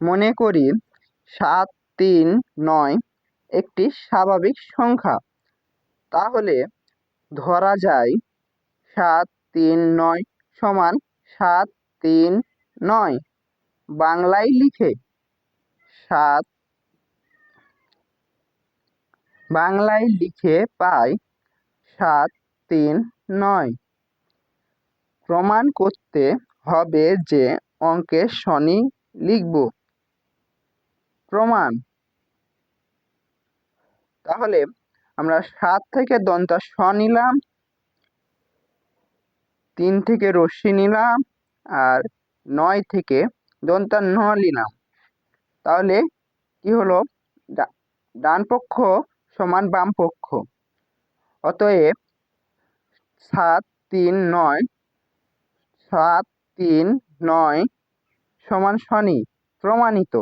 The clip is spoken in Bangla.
মনে করি সাত, তিন, নয় একটি স্বাভাবিক সংখ্যা। তাহলে ধরা যায় সাত, তিন, নয় সমান সাত, তিন, নয়। বাংলায় লিখে সাত, বাংলায় লিখে পাই সাত, তিন, নয়। প্রমাণ করতে হবে যে অঙ্কের শনি লিখব। প্রমাণ। তাহলে আমরা সাত থেকে দন্তা স নিলাম, তিন থেকে রশ্মি নিলাম, আর নয় থেকে দন্তা ন নিলাম। তাহলে কি হলো? ডান পক্ষ সমান বাম পক্ষ। অতএব সাত তিন নয়, সাত তিন নয় সমান শনি প্রমাণিত।